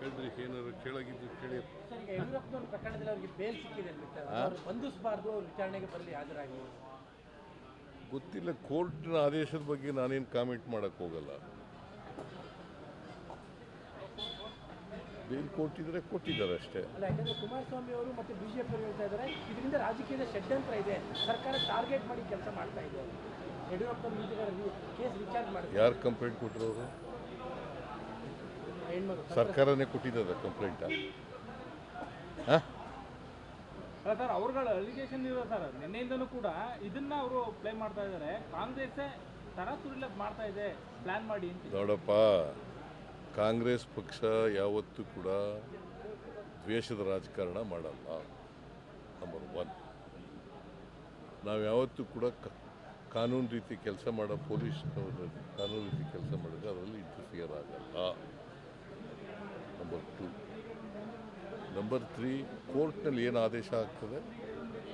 ಹೇಳ್ರಿ ಏನಾದ್ರು ಕೇಳಾಗಿದ್ದು ಕೇಳಿ. ಸರ್ ಈಗ ಯಡಿಯೂರಪ್ಪನವ್ರ ಪ್ರಕರಣದಲ್ಲಿ ಅವರಿಗೆ ಬೇಲ್ ಸಿಕ್ಕಿದೆ ಅಂದ್ಬಿಟ್ಟು ಅವ್ರು ಬಂಧಿಸಬಾರ್ದು ಅವ್ರು ವಿಚಾರಣೆಗೆ ಬರಲಿ ಹಾಜರಾಗಿ ಗೊತ್ತಿಲ್ಲ ಕೋರ್ಟ್ನ ಆದೇಶದ ಬಗ್ಗೆ ನಾನೇನು ಕಾಮೆಂಟ್ ಮಾಡಕ್ ಹೋಗಲ್ಲ. ಬೇಲ್ ಕೊಟ್ಟಿದ್ರೆ ಕೊಟ್ಟಿದ್ದಾರೆ ಅಷ್ಟೇ. ಅಲ್ಲ ಯಾಕಂದ್ರೆ ಕುಮಾರಸ್ವಾಮಿ ಅವರು ಮತ್ತೆ ಬಿಜೆಪಿ ಅವರು ಹೇಳ್ತಾ ಇದ್ದಾರೆ ಇದರಿಂದ ರಾಜಕೀಯದ ಷಡ್ಯಂತ್ರ ಇದೆ. ಸರ್ಕಾರ ಟಾರ್ಗೆಟ್ ಮಾಡಿ ಕೆಲಸ ಮಾಡ್ತಾ ಇದೆ. ಯಡಿಯೂರಪ್ಪನವ್ರ ಕೇಸ್ ವಿಚಾರಣೆ ಮಾಡಿ ಯಾರು ಕಂಪ್ಲೇಂಟ್ ಕೊಟ್ಟರು ಅವರು? ಸರ್ಕಾರನೇ ಕೊಟ್ಟಿದ್ದದ ಕಂಪ್ಲೇಂಟ ಹಾಂ? ಸರ್ ಅವ್ರಗಳ ಅಲಿಗೇಷನ್ ಇರೋ ಸರ್. ನಿನ್ನೆಯಿಂದಲೂ ಕೂಡ ಇದನ್ನ ಅವರು ಪ್ಲೇ ಮಾಡ್ತಾ ಇದ್ದಾರೆ. ಕಾಂಗ್ರೆಸ್ಸೇ ತರಾತುರಿಲ ಮಾಡ್ತಾ ಇದೆ. ಪ್ಲಾನ್ ಮಾಡಿ ಅಂತ. ನೋಡಪ್ಪ ಕಾಂಗ್ರೆಸ್ ಪಕ್ಷ ಯಾವತ್ತೂ ಕೂಡ ದ್ವೇಷದ ರಾಜಕಾರಣ ಮಾಡಲ್ಲ. ನಂಬರ್ ಒನ್ ನಾವು ಯಾವತ್ತೂ ಕೂಡ ಕಾನೂನು ರೀತಿ ಕೆಲಸ ಮಾಡೋ ಪೊಲೀಸ್ ಕಾನೂನು ರೀತಿ ಕೆಲಸ ಮಾಡಿದ್ರೆ ಅದರಲ್ಲಿ ಇಂಟರ್ಫಿಯರ್ ಆಗಲ್ಲ. ನಂಬರ್ ಟು ನಂಬರ್ ತ್ರೀ ಕೋರ್ಟ್ನಲ್ಲಿ ಏನು ಆದೇಶ ಆಗ್ತದೆ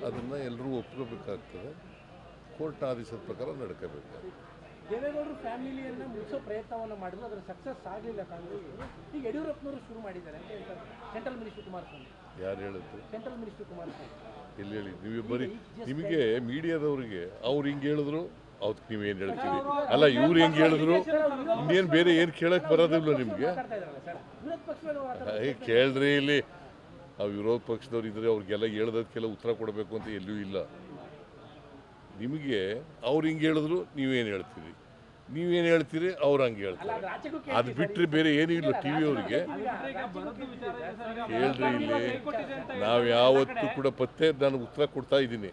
ಅದನ್ನು ಎಲ್ಲರೂ ಒಪ್ಕೋಬೇಕಾಗ್ತದೆ. ಕೋರ್ಟ್ನ ಆದೇಶದ ಪ್ರಕಾರ ನಡ್ಕೋಬೇಕು ದೇವೇಗೌಡರು ಫ್ಯಾಮಿಲಿಯನ್ನು ಮುಗಿಸೋ ಪ್ರಯತ್ನವನ್ನ ಮಾಡಿದ್ರು ಅದರ ಸಕ್ಸಸ್ ಆಗಲಿಲ್ಲ ಕಾಂಗ್ರೆಸ್ ಈಗ ಯಡಿಯೂರಪ್ಪನವರು ಶುರು ಮಾಡಿದ್ದಾರೆ ಅಂತ ಹೇಳ್ತಾರೆ. Central minister Kumaraswamy. ಯಾರು ಹೇಳಿದ್ರು ಸೆಂಟ್ರಲ್ ಮಿನಿಸ್ಟರ್ ಕುಮಾರಸ್ವಾಮಿ. ಎಲ್ಲಿ ಹೇಳಿ ನೀವು ಬರೀ ನಿಮಗೆ ಮೀಡಿಯಾದವರಿಗೆ ಅವ್ರು ಹಿಂಗೆ ಹೇಳಿದ್ರು ಅವತ್ತು ನೀವೇನು ಹೇಳ್ತೀವಿ ಅಲ್ಲ, ಇವ್ರು ಹೆಂಗೆ ಹೇಳಿದ್ರು? ಇನ್ನೇನು ಬೇರೆ ಏನು ಕೇಳಕ್ಕೆ ಬರೋದಿಲ್ಲ ನಿಮಗೆ? ಕೇಳ್ರಿ ಇಲ್ಲಿ. ಆ ವಿರೋಧ ಪಕ್ಷದವ್ರು ಇದ್ರೆ ಅವ್ರಿಗೆಲ್ಲ ಹೇಳ್ದಕ್ಕೆಲ್ಲ ಉತ್ತರ ಕೊಡಬೇಕು ಅಂತ ಎಲ್ಲೂ ಇಲ್ಲ. ನಿಮಗೆ ಅವ್ರು ಹಿಂಗೆ ಹೇಳಿದ್ರು ನೀವೇನು ಹೇಳ್ತೀರಿ? ನೀವೇನು ಹೇಳ್ತೀರಿ, ಅವ್ರು ಹಂಗೆ ಹೇಳ್ತಾರೆ. ಅದು ಬಿಟ್ಟರೆ ಬೇರೆ ಏನೂ ಇಲ್ಲ ಟಿ ವಿ ಅವರಿಗೆ. ಹೇಳ್ರಿ ಇಲ್ಲಿ. ನಾವು ಯಾವತ್ತೂ ಕೂಡ ಪತ್ತೆ, ನಾನು ಉತ್ತರ ಕೊಡ್ತಾ ಇದ್ದೀನಿ.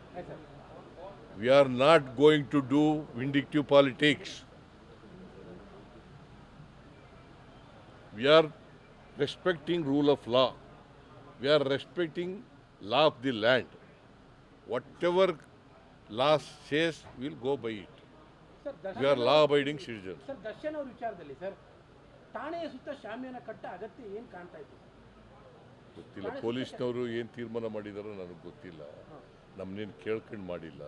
We are not going to do vindictive politics. We are respecting rule of law. We are respecting law of the land. Whatever law says, we'll go by it. We are law-abiding citizens. Sir Darshan ಅವ್ರ ವಿಚಾರದಲ್ಲಿ sir ಠಾಣೆಯ ಸುತ್ತ ಶಾಮಿಯಾನ ಕಟ್ಟ ಅಗತ್ಯ ಏನು ಕಾಣ್ತಾ ಇತ್ತು ಗೊತ್ತಿಲ್ಲ ಪೊಲೀಸ್ನವರು ಏನು ತೀರ್ಮಾನ ಮಾಡಿದಾರೋ ನನಗೆ ಗೊತ್ತಿಲ್ಲ ನಮ್ಮನ್ನೇನು ಕೇಳ್ಕೊಂಡು ಮಾಡಿಲ್ಲ.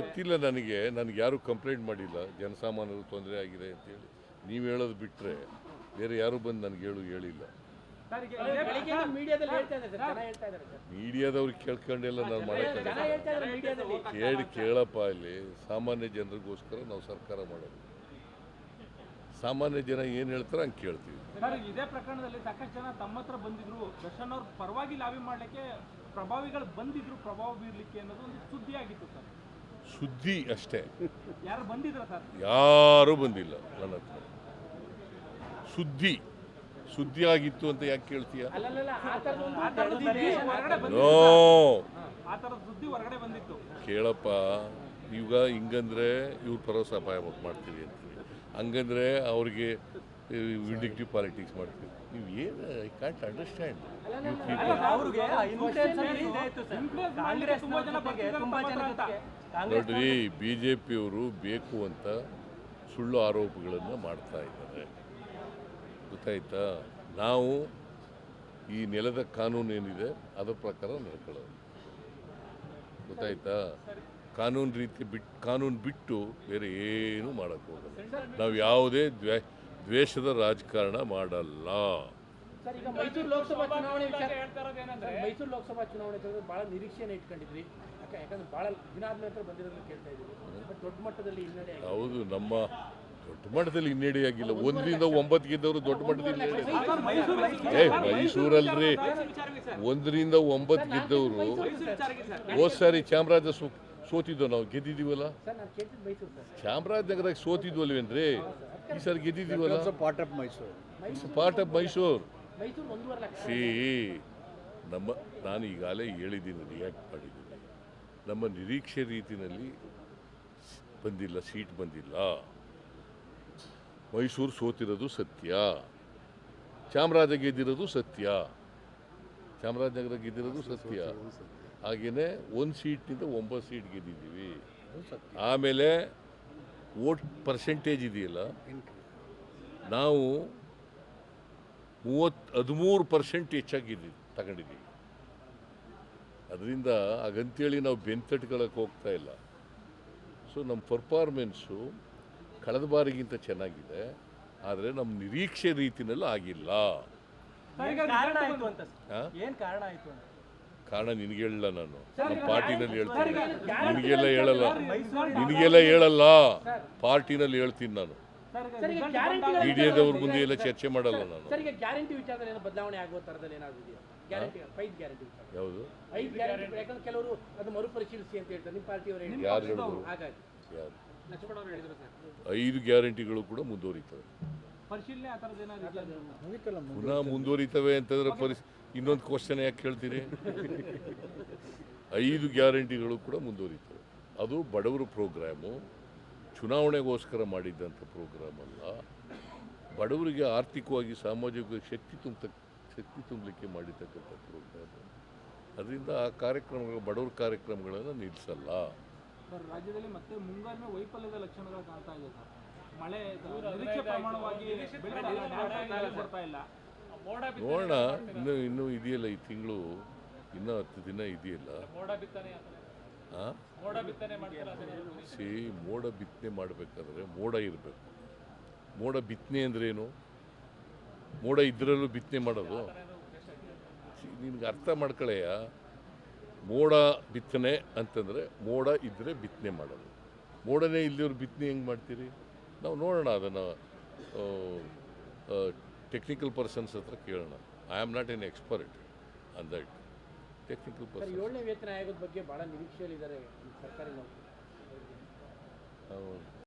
ಗೊತ್ತಿಲ್ಲ ನನಗೆ ನನಗೆ ಯಾರೂ ಕಂಪ್ಲೇಂಟ್ ಮಾಡಿಲ್ಲ. ಜನಸಾಮಾನ್ಯರು ತೊಂದರೆ ಆಗಿದೆ ಅಂತೇಳಿ ನೀವು ಹೇಳೋದು ಬಿಟ್ಟರೆ ಬೇರೆ ಯಾರೂ ಬಂದು ನನಗೆ ಹೇಳು ಹೇಳಿಲ್ಲ. ಸರ್ ಈಗ ಬೆಳಿಗ್ಗೆ ಮೀಡಿಯಾದಲ್ಲಿ ಹೇಳ್ತಾ ಇದ್ದಾರೆ ಸರ್ ಜನ ಹೇಳ್ತಾ ಇದ್ದಾರೆ ಸರ್. ಮೀಡಿಯಾದವ್ರಿಗೆ ಕೇಳ್ಕೊಂಡೆಲ್ಲ ನಾನು ಮೀಡಿಯಾದಲ್ಲಿ. ಕೇಳಿ ಕೇಳಪ್ಪ ಇಲ್ಲಿ ಸಾಮಾನ್ಯ ಜನರಿಗೋಸ್ಕರ ನಾವು ಸರ್ಕಾರ ಮಾಡೋದು. ಸಾಮಾನ್ಯ ಜನ ಏನು ಹೇಳ್ತಾರೆ ಹಂಗೆ ಕೇಳ್ತೀವಿ. ಸರ್ ಇದೇ ಪ್ರಕರಣದಲ್ಲಿ ಸಾಕಷ್ಟು ಜನ ತಮ್ಮ ಹತ್ರ ಬಂದಿದ್ರು. ದರ್ಶನ್ ಅವ್ರ ಪರವಾಗಿ ಲಾಬಿ ಮಾಡ್ಲಿಕ್ಕೆ ಪ್ರಭಾವಿಗಳು ಬಂದಿದ್ರು. ಪ್ರಭಾವ ಬೀರ್ಲಿಕ್ಕೆ ಅನ್ನೋದು ಒಂದು ಸುದ್ದಿ ಆಗಿತ್ತು ಸರ್. ಸುದ್ದಿ ಅಷ್ಟೇ. ಯಾರು ಬಂದಿದ್ರ ಸರ್? ಯಾರೂ ಬಂದಿಲ್ಲ ನನ್ನ ಹತ್ರ. ಸುದ್ದಿ. ಸುದ್ದಿ ಆಗಿತ್ತು ಅಂತ ಯಾಕೆ ಕೇಳ್ತೀಯ? ಆ ಸುದ್ದಿ ಹೊರಗಡೆ ಬಂದಿತ್ತು ನೋ. ಆ ಥರದ ಸುದ್ದಿ ಹೊರಗಡೆ ಬಂದಿತ್ತು. ಕೇಳಪ್ಪ ಈಗ ಹಿಂಗಂದ್ರೆ ಇವ್ರು ಪರೋಸ ಅಪಾಯ ಮಾಡ್ತೀವಿ ಅಂತೀವಿ ಹಂಗಂದ್ರೆ ಅವ್ರಿಗೆ ವಿಂಡಿಕ್ಟಿವ್ ಪಾಲಿಟಿಕ್ಸ್ ಮಾಡ್ತೀವಿ. ನೀವು ಏನು ಐ ಕಾಂಟ್ ಅಂಡರ್ಸ್ಟ್ಯಾಂಡ್. ನೋಡ್ರಿ ಬಿ ಜೆ ಪಿಯವರು ಬೇಕು ಅಂತ ಸುಳ್ಳು ಆರೋಪಗಳನ್ನು ಮಾಡ್ತಾ ಇದ್ದಾರೆ. ಗೊತ್ತಾಯ್ತಾ? ನಾವು ಈ ನೆಲದ ಕಾನೂನು ಏನಿದೆ ಅದರ ಪ್ರಕಾರ ನಡ್ಕೊಳ್ಳೋದು. ಗೊತ್ತಾಯ್ತಾ? ಕಾನೂನು ರೀತಿ ಬಿಟ್ಟು ಕಾನೂನು ಬಿಟ್ಟು ಬೇರೆ ಏನೂ ಮಾಡೋಕ್ಕೆ ಹೋಗಲ್ಲ. ನಾವು ಯಾವುದೇ ದ್ವೇ ದ್ವೇಷದ ರಾಜಕಾರಣ ಮಾಡಲ್ಲ. ಮೈಸೂರು ಲೋಕಸಭಾ ಚುನಾವಣೆ ಮೈಸೂರು ಲೋಕಸಭಾ ಚುನಾವಣೆ ಬಹಳ ನಿರೀಕ್ಷೆನ ಇಟ್ಕೊಂಡಿದ್ವಿ ಯಾಕಂದ್ರೆ ಬಹಳ ದಿನ ಆದ್ಮೇಲೆ ಹತ್ರ ಬಂದಿರೋದನ್ನ ಕೇಳ್ತಾ ಇದ್ದೀವಿ. ದೊಡ್ಡ ಮಟ್ಟದಲ್ಲಿ ಹಿನ್ನಡೆ. ಹೌದು ನಮ್ಮ ದೊಡ್ಡ ಮಟ್ಟದಲ್ಲಿ ಹಿನ್ನಡೆಯಾಗಿಲ್ಲ ಒಂದರಿಂದ ಒಂಬತ್ತು ಗೆದ್ದವರು ದೊಡ್ಡ ಮಟ್ಟದಲ್ಲಿ ಹಿನ್ನಡೆ ಏ ಮೈಸೂರಲ್ರಿ ಒಂದರಿಂದ ಒಂಬತ್ತು ಗೆದ್ದವರು ಹೋದ್ ಸಾರಿ. ಚಾಮರಾಜ ಸೋ ಸೋತಿದ್ದೋ ನಾವು? ಗೆದ್ದಿದ್ದೀವಲ್ಲ? ಚಾಮರಾಜನಗರಾಗ ಸರ್. ಸೋತಿದ್ವಲ್ವೇನ್ರಿ? ಈ ಸಲ ಗೆದ್ದಿದ್ದೀವಲ್ಲ? Part of Mysuru part of Mysuru Mysuru ಒಂದೂವರೆ ಲಕ್ಷ. ಸಿ ನಮ್ಮ ನಾನು ಈಗಾಗಲೇ ಹೇಳಿದ್ದೀನಿ ರಿಯಾಕ್ಟ್ ಮಾಡಿದ್ದೀನಿ. ನಮ್ಮ ನಿರೀಕ್ಷೆ ರೀತಿಯಲ್ಲಿ ಬಂದಿಲ್ಲ ಸೀಟ್ ಬಂದಿಲ್ಲ. ಮೈಸೂರು ಸೋತಿರೋದು ಸತ್ಯ. ಚಾಮರಾಜ ಗೆದ್ದಿರೋದು ಸತ್ಯ. ಚಾಮರಾಜನಗರ ಗೆದ್ದಿರೋದು ಸತ್ಯ. ಹಾಗೆಯೇ ಒಂದು ಸೀಟ್ನಿಂದ ಒಂಬತ್ತು ಸೀಟ್ ಗೆದ್ದಿದ್ದೀವಿ. ಆಮೇಲೆ ವೋಟ್ ಪರ್ಸೆಂಟೇಜ್ ಇದೆಯಲ್ಲ ನಾವು ಮೂವತ್ತು ಹದಿಮೂರು ಪರ್ಸೆಂಟ್ ಹೆಚ್ಚಾಗಿದ್ದೀವಿ ತಗೊಂಡಿದ್ದೀವಿ. ಅದರಿಂದ ಹಾಗಂತೇಳಿ ನಾವು ಬೆಂತಟ್ಕೊಳ್ಳೋಕೆ ಹೋಗ್ತಾ ಇಲ್ಲ. ಸೊ ನಮ್ಮ ಪರ್ಫಾರ್ಮೆನ್ಸು ಕಳೆದ ಬಾರಿಗಿಂತ ಚೆನ್ನಾಗಿದೆ. ಆದರೆ ನಮ್ಮ ನಿರೀಕ್ಷೆ ರೀತಿಯಲ್ಲಿ ಆಗಿಲ್ಲ. ಏನ್ ಕಾರಣ ಆಯ್ತು ಅಂತ ಕಾರಣ ನಿನಗೆ ಹೇಳಲ್ಲ ನಾನು. ನಮ್ಮ ಪಾರ್ಟಿನಲ್ಲಿ ಹೇಳ್ತೀನಿ. ನಿನಗೆಲ್ಲ ಹೇಳಲ್ಲ. ನಿನಗೆಲ್ಲ ಹೇಳಲ್ಲ ಪಾರ್ಟಿನಲ್ಲಿ ಹೇಳ್ತೀನಿ ನಾನು. ಮೀಡಿಯಾದವ್ರ ಮುಂದೆ ಎಲ್ಲ ಚರ್ಚೆ ಮಾಡಲ್ಲ ನಾನು. ಸರ್ ಈಗ ಗ್ಯಾರಂಟಿ ವಿಚಾರದಲ್ಲಿ ಏನೋ ಬದಲಾವಣೆ ಆಗುವ ತರದಲ್ಲಿ ಏನಾದ್ರು ಇದೆಯಾ ಗ್ಯಾರಂಟಿ ಐದು ಗ್ಯಾರಂಟಿ ವಿಚಾರ. ಯಾವುದು? ಐದು ಗ್ಯಾರಂಟಿ ಯಾಕಂದ್ರೆ ಕೆಲವರು ಅದು ಮರುಪರಿಶೀಲಿಸಿ ಅಂತ ಹೇಳ್ತಾರೆ. ನಿಮ್ಮ ಪಾರ್ಟಿಯವರು ಯಾರು ಹೇಳಿದ್ರು? ಹಾಗಾಗಿ. ಯಾರು? ಅವರು ಹೇಳಿದ್ರು ಸರ್. ಐದು ಗ್ಯಾರಂಟಿಗಳು ಕೂಡ ಮುಂದುವರಿತವೆ. ಪುನಃ ಮುಂದುವರಿತವೆ ಅಂತಂದ್ರೆ ಪರಿಸ್ ಇನ್ನೊಂದು ಕ್ವಶನ್ ಯಾಕೆ ಕೇಳ್ತೀರಿ? ಐದು ಗ್ಯಾರಂಟಿಗಳು ಕೂಡ ಮುಂದುವರಿತವೆ. ಅದು ಬಡವರ ಪ್ರೋಗ್ರಾಮು ಚುನಾವಣೆಗೋಸ್ಕರ ಮಾಡಿದ್ದಂಥ ಪ್ರೋಗ್ರಾಮ್ ಅಲ್ಲ ಬಡವರಿಗೆ ಆರ್ಥಿಕವಾಗಿ ಸಾಮಾಜಿಕವಾಗಿ ಶಕ್ತಿ ತುಂಬ ಶಕ್ತಿ ತುಂಬಲಿಕ್ಕೆ ಮಾಡಿರ್ತಕ್ಕಂಥ ಪ್ರೋಗ್ರಾಮ್. ಅದರಿಂದ ಆ ಕಾರ್ಯಕ್ರಮಗಳು ಬಡವರ ಕಾರ್ಯಕ್ರಮಗಳನ್ನು ನಿಲ್ಲಿಸಲ್ಲ ಸರ್ ರಾಜ್ಯದಲ್ಲಿ ಮತ್ತೆ ಮುಂಗಾರಿನ ವೈಫಲ್ಯದ ಲಕ್ಷಣಗಳು ಕಾಣ್ತಾ ಇದೆ ಸರ್. ಮಳೆ ನಿರೀಕ್ಷೆ ಪ್ರಮಾಣವಾಗಿ ಬರ್ತಾ ಇಲ್ಲ. ನೋಡೋಣ ಇನ್ನು ಇನ್ನೂ ಇದೆಯಲ್ಲ ಈ ತಿಂಗಳು? ಇನ್ನೂ ಹತ್ತು ದಿನ ಇದೆಯಲ್ಲ? ಆ? ಸಿ ಮೋಡ ಬಿತ್ತನೆ ಮಾಡಬೇಕಾದ್ರೆ ಮೋಡ ಇರಬೇಕು. ಮೋಡ ಬಿತ್ತನೆ ಅಂದ್ರೇನು ಮೋಡ ಇದ್ರಲ್ಲೂ ಬಿತ್ತನೆ ಮಾಡೋದು? ನಿನ್ಗೆ ಅರ್ಥ ಮಾಡ್ಕೊಳ್ಳೆಯ ಮೋಡ ಬಿತ್ತನೆ ಅಂತಂದರೆ ಮೋಡ ಇದ್ದರೆ ಬಿತ್ತನೆ ಮಾಡೋದು. ಮೋಡನೇ ಇಲ್ಲದವ್ರು ಬಿತ್ತನೆ ಹೆಂಗೆ ಮಾಡ್ತೀರಿ? ನಾವು ನೋಡೋಣ ಅದನ್ನು ಟೆಕ್ನಿಕಲ್ ಪರ್ಸನ್ಸ್ ಹತ್ರ ಕೇಳೋಣ. I am not an expert on that technical person ಏಳನೇ ವೇತನ ಆಯೋಗದ ಬಗ್ಗೆ ಭಾಳ ನಿರೀಕ್ಷೆಯಲ್ಲಿದ್ದಾರೆ ಸರ್ಕಾರಿ ನೌಕರಿ